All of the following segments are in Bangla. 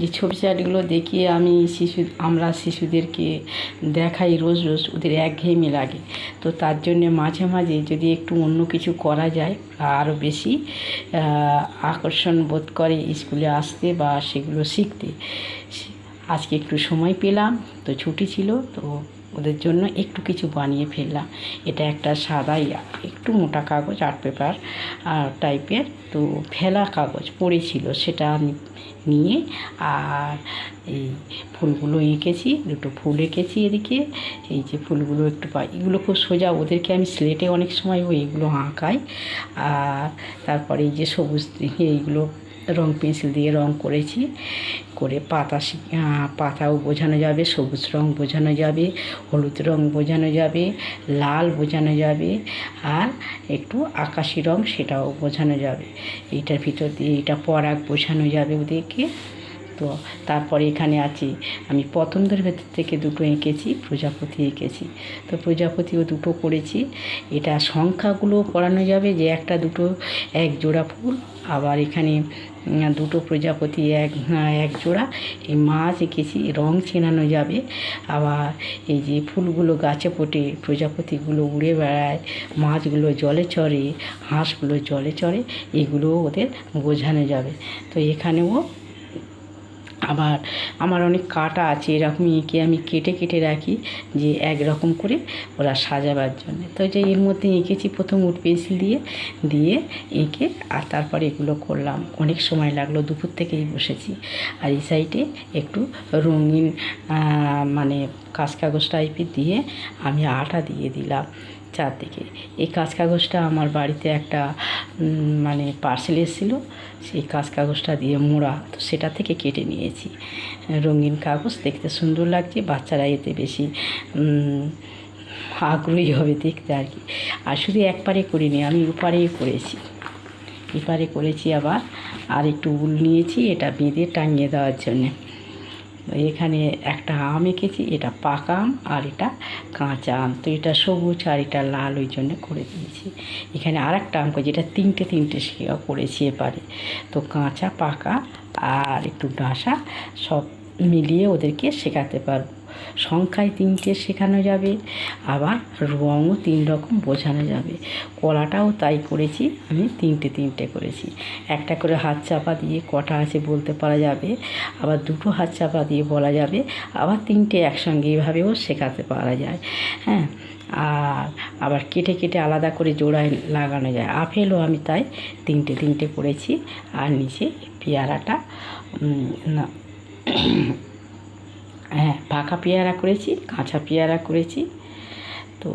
যে ছবি চাটগুলো দেখিয়ে আমি শিশু, আমরা শিশুদেরকে দেখাই রোজ রোজ, ওদের একঘেয়েমি লাগে। তো তার জন্যে মাঝে মাঝে যদি একটু অন্য কিছু করা যায়, আরও বেশি আকর্ষণ বোধ করে স্কুলে আসতে বা সেগুলো শিখতে। আজকে একটু সময় পেলাম, তো ছুটি ছিল, তো ওদের জন্য একটু কিছু বানিয়ে ফেললাম। এটা একটা সাদাই একটু মোটা কাগজ, আর্ট পেপার, আর টাইপের তো ফেলা কাগজ পড়েছিল, সেটা আমি নিয়ে আর এই ফুলগুলো এঁকেছি, দুটো ফুল এঁকেছি এদিকে। এই যে ফুলগুলো একটু পাই এগুলো খুব সোজা, ওদেরকে আমি স্লেটে অনেক সময় ওই এগুলো আঁকাই। আর তারপরে এই যে সবুজ, এইগুলো রং পেন্সিল দিয়ে রং করেছি। করে পাতা পাতাও বোঝানো যাবে, সবুজ রং বোঝানো যাবে, হলুদ রং বোঝানো যাবে, লাল বোঝানো যাবে, আর একটু আকাশি রং সেটাও বোঝানো যাবে। এইটার ভিতর দিয়ে এটা পরাগ বোঝানো যাবে ওদেরকে। তো তারপরে এখানে আছে। আমি পতঙ্গের ভেতর থেকে দুটো এঁকেছি, প্রজাপতি এঁকেছি। তো প্রজাপতিও দুটো করেছি। এটা সংখ্যাগুলো পড়ানো যাবে যে একটা দুটো এক জোড়া ফুল, আবার এখানে দুটো প্রজাপতি এক এক জোড়া। এই মাছ এঁকেছি, রং চেনানো যাবে। আবার এই যে ফুলগুলো গাছে ফোটে, প্রজাপতিগুলো উড়ে বেড়ায়, মাছগুলো জলে চড়ে, হাঁসগুলো জলে চড়ে, এগুলো ওদের বোঝানো যাবে। তো এখানেও আবার আমার অনেক কাটা আছে এরকম এঁকে আমি কেটে কেটে রাখি যে একরকম করে ওরা সাজাবার জন্য। তো যে এর মধ্যে এঁকেছি প্রথম উড পেন্সিল দিয়ে দিয়ে এঁকে আর তারপরে এগুলো করলাম। অনেক সময় লাগল, দুপুর থেকেই বসেছি। আর এই সাইডে একটু রঙিন মানে কাঁচ কাগজ টাইপের দিয়ে আমি আটা দিয়ে দিলাম। চারদিকে। এই কাঁচ কাগজটা আমার বাড়িতে একটা মানে পার্সেল এসেছিল। সেই কাঁচ কাগজটা দিয়ে মোড়া, তো সেটা থেকে কেটে নিয়েছি। রঙিন কাগজ, দেখতে সুন্দর লাগছে, বাচ্চারা এতে বেশি আগ্রহী হবে দেখতে আর কি। আর শুধু একবারে করিনি, আমি ওপারেই করেছি। এপারে করেছি আবার, আর একটু উল নিয়েছি, এটা বেঁধে টাঙিয়ে দেওয়ার জন্যে। এখানে একটা আম এঁকেছি, এটা পাকা আম আর এটা কাঁচা আম। তো এটা সবুজ আর এটা লাল ওই জন্য করে দিয়েছি। এখানে আর একটা আম করেছি, এটা তিনটে তিনটে শেয়া করেছি এবারে। তো কাঁচা, পাকা আর একটু ডাঁসা সব মিলিয়ে ওদেরকে শেখাতে পারব। সংখ্যায় তিনটে শেখানো যাবে, আবার রঙও তিন রকম বোঝানো যাবে। কলাটাও তাই করেছি, আমি তিনটে তিনটে করেছি। একটা করে হাত চাপা দিয়ে কটা আছে বলতে পারা যাবে, আবার দুটো হাত চাপা দিয়ে বলা যাবে, আবার তিনটে একসঙ্গে এইভাবেও শেখাতে পারা যায়। হ্যাঁ আর আবার কেটে কেটে আলাদা করে জোড়ায় লাগানো যায়। আপেলও আমি তাই তিনটে তিনটে করেছি, আর নিচে পেয়ারাটা না হ্যাঁ পাকা পেয়ারা করেছি কাঁচা পেয়ারা করেছি। তো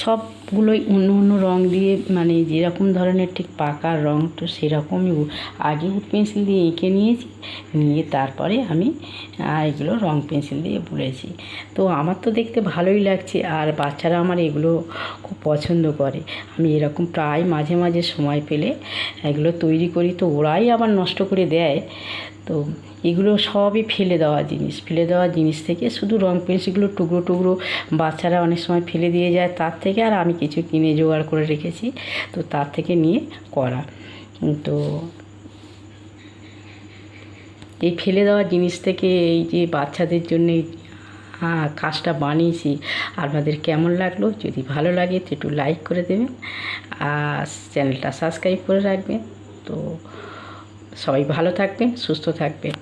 সবগুলোই অন্য অন্য রং দিয়ে মানে যেরকম ধরনের ঠিক পাকা রং, তো সেরকমই আগে উড পেন্সিল দিয়ে এঁকে নিয়েছি, নিয়ে তারপরে আমি এগুলো রং পেন্সিল দিয়ে বলেছি তো আমার তো দেখতে ভালোই লাগছে, আর বাচ্চারা আমার এগুলো খুব পছন্দ করে। আমি এরকম প্রায় মাঝে মাঝে সময় পেলে এগুলো তৈরি করি, তো ওরাই আবার নষ্ট করে দেয়। তো এগুলো সবই ফেলে দেওয়া জিনিস, ফেলে দেওয়া জিনিস থেকে শুধু রং পেন্সিলগুলো টুকরো টুকরো বাচ্চারা অনেক সময় ফেলে দিয়ে যায়, তার থেকে আর আমি কিছু কিনে জোগাড় করে রেখেছি, তো তার থেকে নিয়ে করা। তো এই ফেলে দেওয়া জিনিস থেকে এই যে বাচ্চাদের জন্যে হ্যাঁ কাজটা বানিয়েছি আপনাদের কেমন লাগল? যদি ভালো লাগে তো একটু লাইক করে দেবেন, আর চ্যানেলটা সাবস্ক্রাইব করে রাখবেন। তো সবাই ভালো থাকবেন, সুস্থ থাকবেন।